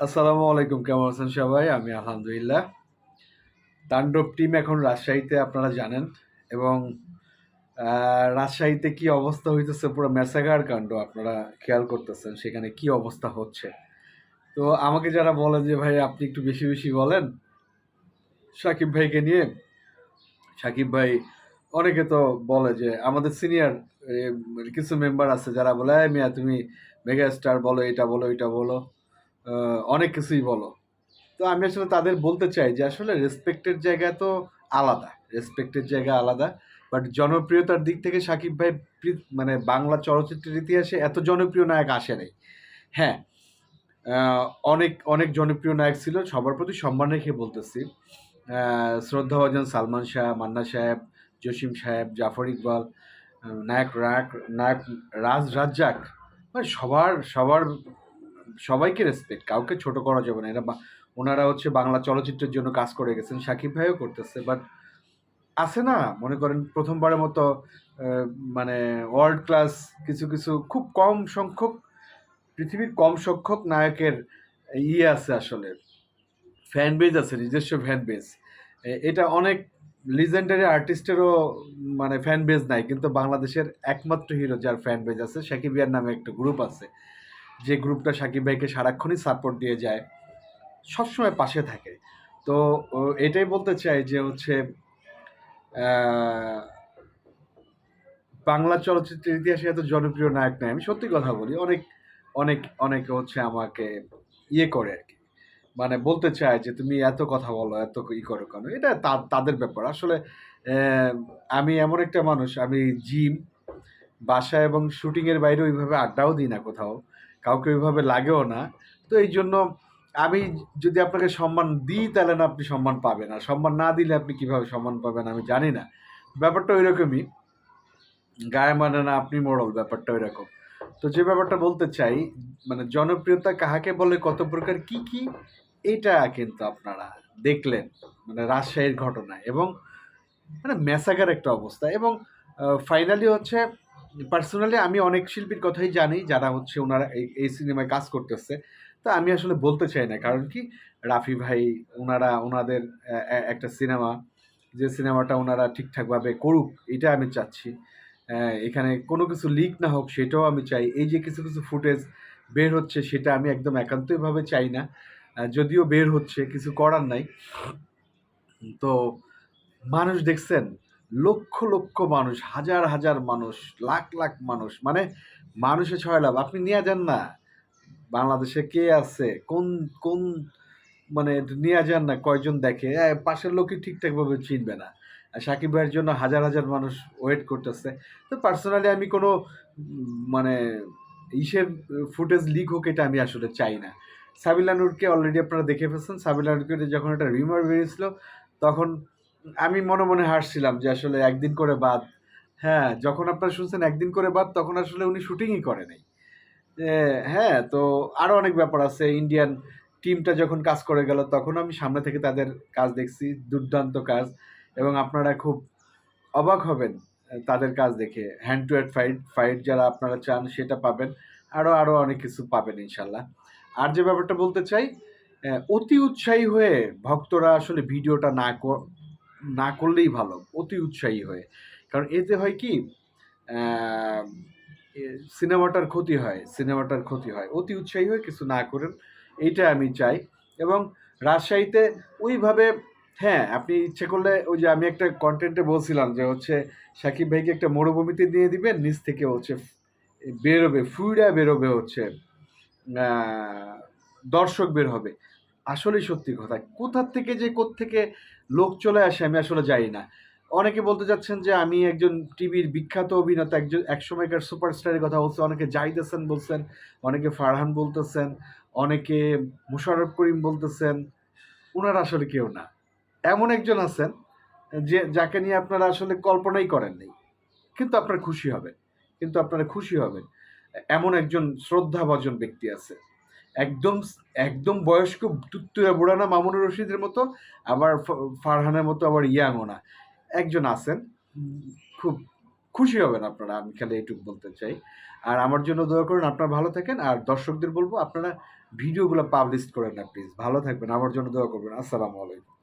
আসসালামু আলাইকুম, কেমন আছেন সবাই? আমি আলহামদুলিল্লাহ। তাণ্ডব টিম এখন রাজশাহীতে, আপনারা জানেন। এবং রাজশাহীতে কি অবস্থা হইতেছে, পুরো মেসাগার কাণ্ড আপনারা খেয়াল করতেছেন, সেখানে কি অবস্থা হচ্ছে? তো আমাকে যারা বলে যে, ভাই, আপনি একটু বেশি বেশি বলেন, সাকিব ভাইকে নিয়ে, সাকিব ভাই অনেকে তো বলে যে, আমাদের সিনিয়র কিছু মেম্বার আছে যারা বলে, "এই মিয়া, তুমি মেগা স্টার বলো, এটা বলো এটা বলো। অনেক কিছুই বলো। তো আমি আসলে তাদের বলতে চাই যে আসলে রেসপেক্টের জায়গা তো আলাদা রেসপেক্টের জায়গা আলাদা বাট জনপ্রিয়তার দিক থেকে সাকিব ভাই মানে বাংলা চলচ্চিত্রের ইতিহাসে এত জনপ্রিয় নায়ক আসে নাই। হ্যাঁ অনেক অনেক জনপ্রিয় নায়ক ছিল সবার প্রতি সম্মান রেখে বলতেছি। আহ, শ্রদ্ধাভাজন সালমান শাহ মান্না সাহেব জসিম সাহেব জাফর ইকবাল নায়ক রাক নায়ক রাজ রাজ্জাক মানে সবার সবার সবাইকে রেসপেক্ট কাউকে ছোট করা যাবে না। এরা ওনারা হচ্ছে বাংলা চলচ্চিত্রের জন্য কাজ করে গেছেন, সাকিব ভাইও করতেছে বাট আছে না, মনে করেন প্রথমবারের মতো মানে ওয়ার্ল্ড ক্লাস কিছু কিছু খুব কম সংখ্যক, পৃথিবীর কম সংখ্যক নায়কের ইয়ে আছে আসলে। ফ্যান বেজ আছে, নিজস্ব ফ্যান বেজ এটা অনেক লিজেন্ডারি আর্টিস্টেরও মানে ফ্যান বেজ নাই, কিন্তু বাংলাদেশের একমাত্র হিরো যার ফ্যান বেজ আছে, সাকিব ইয়ার নামে একটা গ্রুপ আছে। যে গ্রুপটা সাকিব ভাইকে সারাক্ষণই সাপোর্ট দিয়ে যায়, সবসময় পাশে থাকে। তো এটাই বলতে চাই যে হচ্ছে বাংলা চলচ্চিত্রের ইতিহাসে এত জনপ্রিয় নায়ক নাই। আমি সত্যি কথা বলি, অনেক অনেক অনেক হচ্ছে আমাকে ইয়ে করে আর কি। মানে বলতে চায় যে তুমি এত কথা বলো, এত ই করো কেন? এটা তাদের ব্যাপার। আসলে আমি এমন একটা মানুষ, আমি জিম বাসা এবং শুটিংয়ের বাইরে ওইভাবে আড্ডাও দিই না কোথাও। কাউকে ওইভাবে লাগেও না। তো এই জন্য আমি যদি আপনাকে সম্মান দিই, তাহলে না আপনি সম্মান পাবেন। আর সম্মান না দিলে আপনি কীভাবে সম্মান পাবেন আমি জানি না। ব্যাপারটা ওই রকমই গায়ে মানে না, আপনি মোড়ল ব্যাপারটা ওই রকম তো যে ব্যাপারটা বলতে চাই মানে জনপ্রিয়তা কাহাকে বলে, কত প্রকার, কি কি, এটা কিন্তু আপনারা দেখলেন মানে রাজশাহীর ঘটনা এবং মানে মেসাগার একটা অবস্থা। এবং ফাইনালি হচ্ছে পার্সোনালি আমি অনেক শিল্পীর কথাই জানি, যারা হচ্ছে ওনারা এই সিনেমায় কাজ করতেছে। তা আমি আসলে বলতে চাই না, কারণ কি? রাফি ভাই, ওনারা, ওনাদের একটা সিনেমা যে সিনেমাটা ওনারা ঠিকঠাকভাবে করুক, এটা আমি চাচ্ছি। এখানে কোনো কিছু লিক না হোক, সেটাও আমি চাই। এই যে কিছু কিছু ফুটেজ বের হচ্ছে, সেটা আমি একদম একান্তইভাবে চাই না। যদিও বের হচ্ছে, কিছু করার নাই। তো মানুষ দেখছেন লক্ষ লক্ষ মানুষ, হাজার হাজার মানুষ, লাখ লাখ মানুষ মানে মানুষে ছয় লাভ। আপনি নিয়ে যান না। বাংলাদেশে কে আছে? কোন কোন মানে নিয়ে যান না, কয়জন দেখে? পাশের লোকই ঠিকঠাকভাবে চিনবে না। সাকিব ভাইয়ের জন্য হাজার হাজার মানুষ ওয়েট করতেছে। তো পার্সোনালি আমি কোনো মানে ইসের ফুটেজ লিক হোক এটা আমি আসলে চাই না। সাবিলা নূরকে অলরেডি আপনারা দেখে ফেলছেন। সাবিলা নূরকে যখন একটা রিমার বেরিয়েছিল, তখন আমি মনে মনে হাসছিলাম যে আসলে একদিন করে বাদ। হ্যাঁ যখন আপনারা শুনছেন একদিন করে বাদ, তখন আসলে উনি শুটিংই করে নাই। হ্যাঁ তো আরও অনেক ব্যাপার আছে। ইন্ডিয়ান টিমটা যখন কাজ করে গেল, তখন আমি সামনে থেকে তাদের কাজ দেখছি, দুর্দান্ত কাজ। এবং আপনারা খুব অবাক হবেন তাদের কাজ দেখে। Hand to hand fight fight যারা আপনারা চান, সেটা পাবেন। আরও আরও অনেক কিছু পাবেন, ইনশাল্লাহ। আর যে ব্যাপারটা বলতে চাই অতি উৎসাহী হয়ে ভক্তরা আসলে ভিডিওটা না না করলেই ভালো, অতি উৎসাহী হয়ে। কারণ এতে হয় কি সিনেমাটার ক্ষতি হয়, সিনেমাটার ক্ষতি হয়। অতি উৎসাহী হয়ে কিছু না করেন, এইটা আমি চাই। এবং রাজশাহীতে ওইভাবে হ্যাঁ আপনি ইচ্ছে করলে ওই যে আমি একটা কন্টেন্টে বলছিলাম যে হচ্ছে সাকিব ভাইকে একটা মরুভূমিতে দিয়ে দিবেন, নিচ থেকে হচ্ছে বেরোবে ফুইরা বেরোবে হচ্ছে দর্শক বের হবে। আসলেই সত্যি কথা। কোথার থেকে যে থেকে লোক চলে আসে আমি আসলে জানি না। অনেকে বলতে যাচ্ছেন যে আমি একজন টিভির বিখ্যাত অভিনেতা, একজন একসময়কার সুপারস্টারের কথা বলছে, অনেকে জাহিদ হাসান বলছেন, অনেকে ফারহান বলতেছেন, অনেকে মুশারফ করিম বলতেছেন ওনারা আসলে কেউ না। এমন একজন আছেন যে, যাকে নিয়ে আপনারা আসলে কল্পনাই করেন করেননি কিন্তু আপনারা খুশি হবেন, কিন্তু আপনারা খুশি হবেন। এমন একজন শ্রদ্ধাভাজন ব্যক্তি আছে। একদম একদম বয়স্ক তুত্তুরা বুড়ানা মামুনুর রশিদের মতো, আবার ফারহানের মতো আবার ইয়াংও না। একজন আছেন। খুব খুশি হবেন আপনারা, আমি খালি এইটুকু বলতে চাই। আর আমার জন্য দয়া করেন, আপনারা ভালো থাকেন। আর দর্শকদের বলব, আপনারা ভিডিওগুলো পাবলিশ করেন না, প্লিজ। ভালো থাকবেন, আমার জন্য দয়া করবেন। আসসালামু আলাইকুম।